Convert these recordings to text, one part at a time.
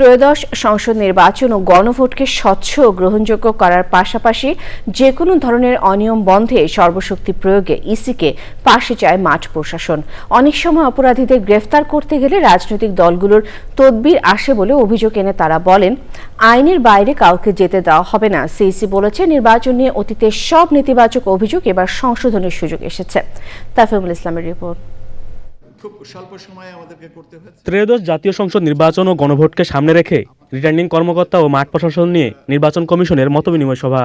ত্রয়োদশ সংসদ নির্বাচন ও গণভোটকে স্বচ্ছ ও গ্রহণযোগ্য করার পাশাপাশি যে কোনো ধরনের অনিয়ম বন্ধে সর্বশক্তি প্রয়োগে ইসিকে পাশে চায় মাঠ প্রশাসন। অনেক সময় অপরাধীদের গ্রেফতার করতে গেলে রাজনৈতিক দলগুলোর তদবির আসে বলে অভিযোগ এনে তারা বলেন, আইনের বাইরে কাউকে যেতে দেওয়া হবে না। সিইসি বলেছে, নির্বাচন নিয়ে অতীতের সব নেতিবাচক অভিযোগ এবার সংশোধনের সুযোগ এসেছে। তাফিমুল ইসলামের রিপোর্ট। ত্রয়োদশ জাতীয় সংসদ নির্বাচন ও গণভোটকে সামনে রেখে রিটার্নিং কর্মকর্তা ও মাঠ প্রশাসন নিয়ে নির্বাচন কমিশনের মতবিনিময় সভা।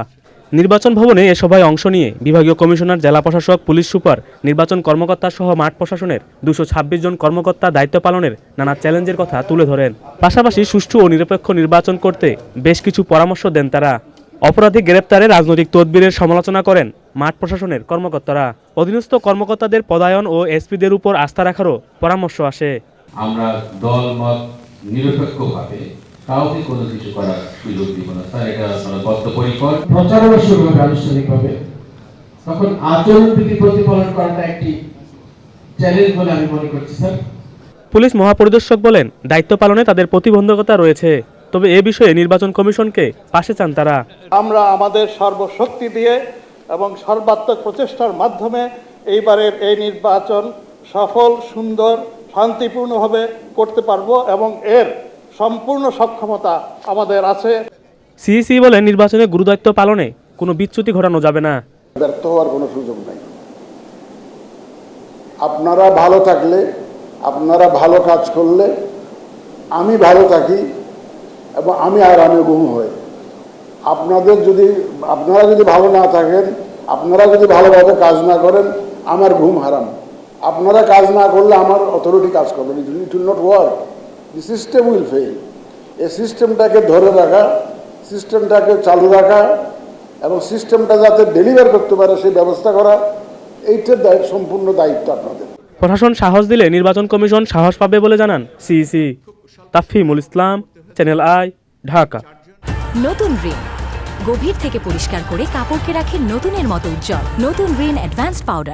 নির্বাচন ভবনে এ সভায় অংশ নিয়ে বিভাগীয় কমিশনার, জেলা প্রশাসক, পুলিশ সুপার, নির্বাচন কর্মকর্তা সহ মাঠ প্রশাসনের দুশো ছাব্বিশ জন কর্মকর্তা দায়িত্ব পালনের নানা চ্যালেঞ্জের কথা তুলে ধরেন। পাশাপাশি সুষ্ঠু ও নিরপেক্ষ নির্বাচন করতে বেশ কিছু পরামর্শ দেন তারা। অপরাধী গ্রেপ্তারে রাজনৈতিক তদবিরের সমালোচনা করেন মাঠ প্রশাসনের কর্মকর্তারা। অধীনস্থ কর্মকর্তাদের পদায়ন ও এসপিদের উপর আস্থা রাখারও পরামর্শ আসে। আমরা দল মত নিরপেক্ষভাবে কাউকে কোনো কিছু করার সুযোগ দিব না। স্যার এটা আমরা বদ্ধপরিকর। প্রচারণা শুরু হবে আনুষ্ঠানিকভাবে। তখন আচরণ বিধি প্রতিপালন করাটা একটি চ্যালেঞ্জ বলে আমি মনে করছি স্যার। পুলিশ মহাপরিদর্শক বলেন দায়িত্ব পালনে তাদের প্রতিবন্ধকতা রয়েছে। তবে এ বিষয়ে নির্বাচন কমিশনকে পাশে চান তারা। আমরা আমাদের সর্বশক্তি দিয়ে এবং সর্বাত্মক প্রচেষ্টার মাধ্যমে এইবারের এই নির্বাচন সফল সুন্দর শান্তিপূর্ণভাবে করতে পারব এবং এর সম্পূর্ণ সক্ষমতা আমাদের আছে। সিইসি বলে নির্বাচনে গুরুদায়িত্ব পালনে কোনো বিচ্যুতি ঘটানো যাবে না। ব্যর্থ হওয়ার কোনো সুযোগ নাই। আপনারা ভালো থাকলে আপনারা ভালো কাজ করলে আমি ভালো থাকি এবং আমি আর আমি গুম হই আপনাদের যদি আপনারা যদি ভালো না থাকেন আপনারা যদি ভালোভাবে কাজ না করেন আমার ঘুম হারাম। আপনারা কাজ না করলে আমার অথরিটি কাজ করবে it will not work the system will fail এই সিস্টেমটাকে ধরে রাখা সিস্টেমটাকে চালু রাখা এবং সিস্টেমটা যাতে ডেলিভার করতে পারে সেই ব্যবস্থা করা এইটার দায়- সম্পূর্ণ দায়িত্ব আপনাদের। প্রশাসন সাহস দিলে নির্বাচন কমিশন সাহস পাবে বলে জানান CEC. Tafimul Islam channel I Dhaka. নতুন রিন গভীর থেকে পরিষ্কার করে কাপড়কে রাখে নতুনের মতো উজ্জ্বল। নতুন গ্রিন অ্যাডভান্স পাউডার